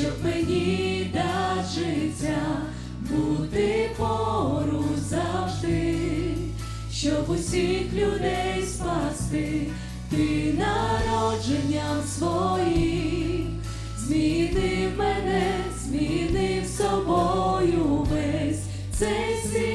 щоб мені життя, бути поруч завжди, щоб усіх людей спасти, ти народженням своїм, змінив мене, змінив собою весь цей світ,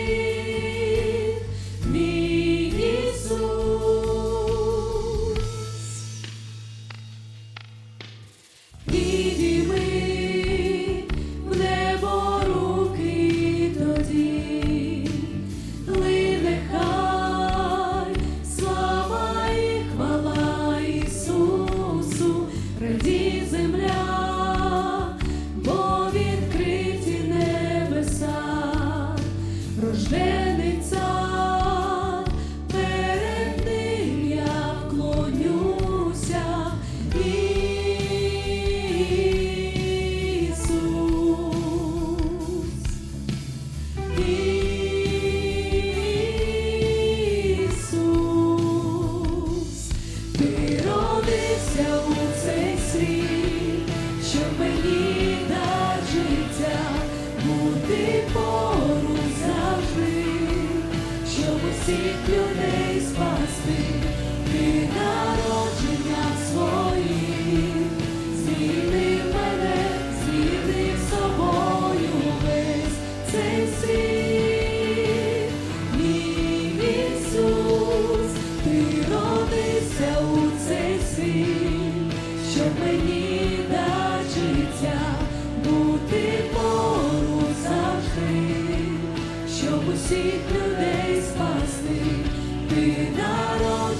усіх людей спасти, ти народженням своїм, змінив мене, змінив собою весь цей світ, мій Ісус, ти родився у цей світ, щоб мені дати життя, бути поруч завжди, щоб усіх людей ти народженням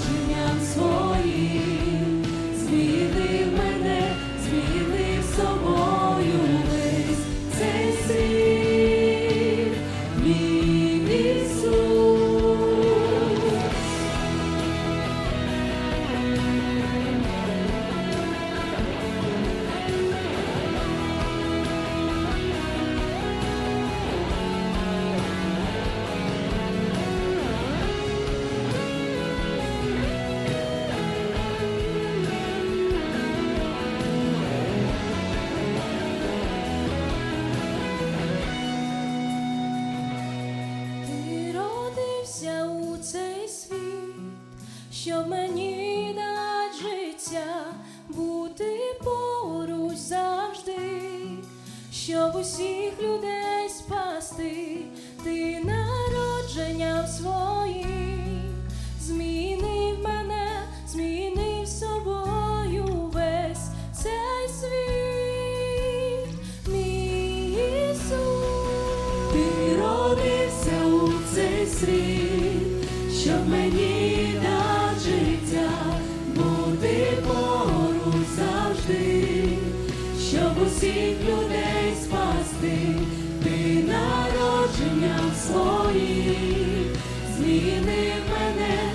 щоб мені дати життя, бути поруч завжди, щоб усіх людей спасти, ти народженням своїм, змінив мене, змінив собою весь цей світ, мій. Ти родився у цей світ, щоб мені усіх людей спасти, ти народженням своїм, зміни мене.